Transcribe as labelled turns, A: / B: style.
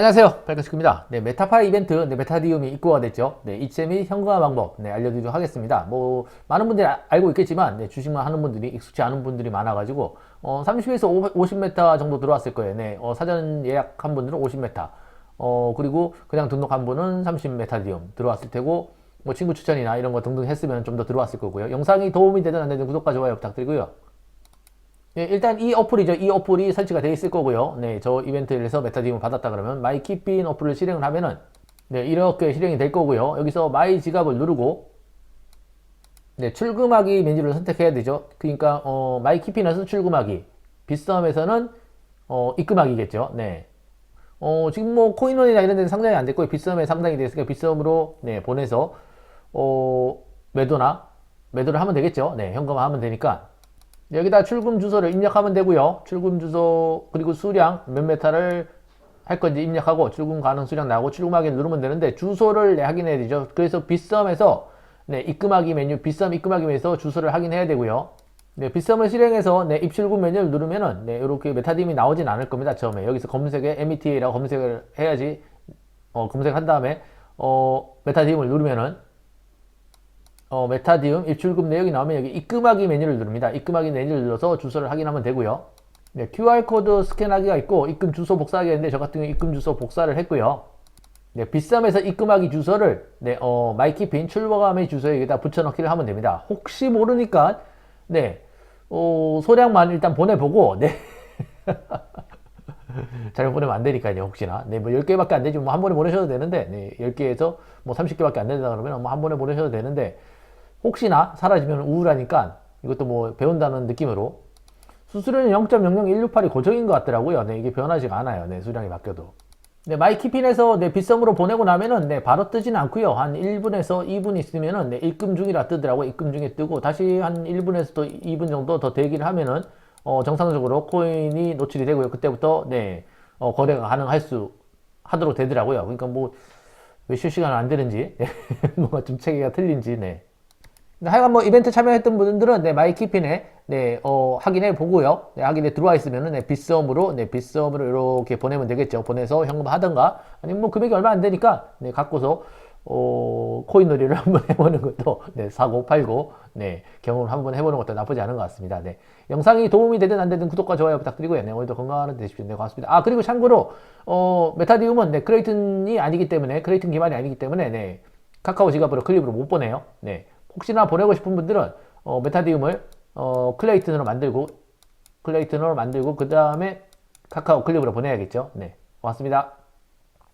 A: 안녕하세요. 발칸스크입니다. 네, 메타파이 이벤트, 네, 메타디움이 입고가 됐죠. 네, 이체 및 현금화 방법, 네, 알려드리도록 하겠습니다. 뭐, 많은 분들이 아- 알고 있겠지만, 네, 주식만 하는 분들이 익숙치 않은 분들이 많아 가지고, 어, 30에서 50m 정도 들어왔을 거예요. 네, 어, 사전 예약한 분들은 50m. 어, 그리고 그냥 등록한 분은 30메타디움 들어왔을 테고, 뭐, 친구 추천이나 이런 거 등등 했으면 좀 더 들어왔을 거고요. 영상이 도움이 되든 안 되든 구독과 좋아요 부탁드리고요. 예, 일단 이 어플이죠. 이 어플이 설치가 되어 있을 거고요. 네, 저 이벤트에서 메타디움을 받았다 그러면 마이키핀 어플을 실행을 하면은 네, 이렇게 실행이 될 거고요. 여기서 마이 지갑을 누르고 네, 출금하기 메뉴를 선택해야 되죠. 그러니까 어, 마이키핀에서는 출금하기, 빗썸에서는 어, 입금하기겠죠. 네. 어, 지금 뭐 코인원이나 이런 데는 상당히 안 됐고요. 빗썸에 상당히 됐으니까 빗썸으로 네, 보내서 어, 매도나 매도를 하면 되겠죠. 네, 현금화 하면 되니까 여기다 출금 주소를 입력하면 되고요. 출금 주소 그리고 수량 몇 메타를 할 건지 입력하고 출금 가능 수량 나오고 출금하기 누르면 되는데 주소를 네, 확인해야 되죠. 그래서 빗썸에서 네, 입금하기 메뉴 빗썸 입금하기 메뉴에서 주소를 확인해야 되고요. 네, 빗썸을 실행해서 네, 입출금 메뉴를 누르면은 네, 이렇게 메타디움이 나오진 않을 겁니다. 처음에 여기서 검색에 META라고 검색을 해야지 어, 검색한 다음에 어, 메타디움을 누르면은 어, 메타디움 입출금 내역이 나오면 여기 입금하기 메뉴를 누릅니다. 입금하기 메뉴를 눌러서 주소를 확인하면 되고요. 네, QR코드 스캔하기가 있고 입금 주소 복사하기가 있는데 저 같은 경우 입금 주소 복사를 했고요. 네, 빗썸에서 입금하기 주소를 네, 어, 마이키핀 출버감의 주소에 여기다 붙여넣기를 하면 됩니다. 혹시 모르니까 네, 어, 소량만 일단 보내보고 네. 잘못 보내면 안 되니까요, 혹시나. 네, 뭐 10개밖에 안 되지, 뭐 한 번에 보내셔도 되는데, 네, 10개에서 뭐 30개밖에 안 된다 그러면 뭐 한 번에 보내셔도 되는데, 혹시나 사라지면 우울하니까 이것도 뭐 배운다는 느낌으로 수수료는 0.00168이 고정인 것 같더라고요. 네, 이게 변하지가 않아요. 네, 수량이 바뀌어도. 네, 마이키핀에서 네, 빗썸으로 보내고 나면은 네, 바로 뜨지는 않고요. 한 1분에서 2분 있으면은 네, 입금 중이라 뜨더라고요. 입금 중에 뜨고 다시 한 1분에서 또 2분 정도 더 대기를 하면은 어, 정상적으로 코인이 노출이 되고요. 그때부터 네, 어, 거래가 가능할 수 하도록 되더라고요. 그러니까 뭐몇 시간 안 되는지 뭔가 좀 체계가 틀린지 네. 하여간 뭐 이벤트 참여했던 분들은 네, 마이키핀에 네, 어, 확인해 보고요. 네, 확인에 들어와 있으면은 네, 빗썸으로 네, 빗썸으로 이렇게 보내면 되겠죠. 보내서 현금 하던가 아니면 뭐 금액이 얼마 안 되니까 네, 갖고서 어, 코인 놀이를 한번 해보는 것도 네, 사고 팔고 네, 경험을 한번 해보는 것도 나쁘지 않은 것 같습니다. 네, 영상이 도움이 되든 안 되든 구독과 좋아요 부탁드리고요. 네, 오늘도 건강한 되십시오. 네, 고맙습니다. 아 그리고 참고로 어, 메타디움은 네, 크레이튼이 아니기 때문에 크레이튼 기반이 아니기 때문에 네, 카카오 지갑으로 클립으로 못 보내요. 네, 혹시나 보내고 싶은 분들은 어, 메타디움을 어, 클레이튼으로 만들고 클레이튼으로 만들고 그 다음에 카카오 클립으로 보내야겠죠. 네, 고맙습니다.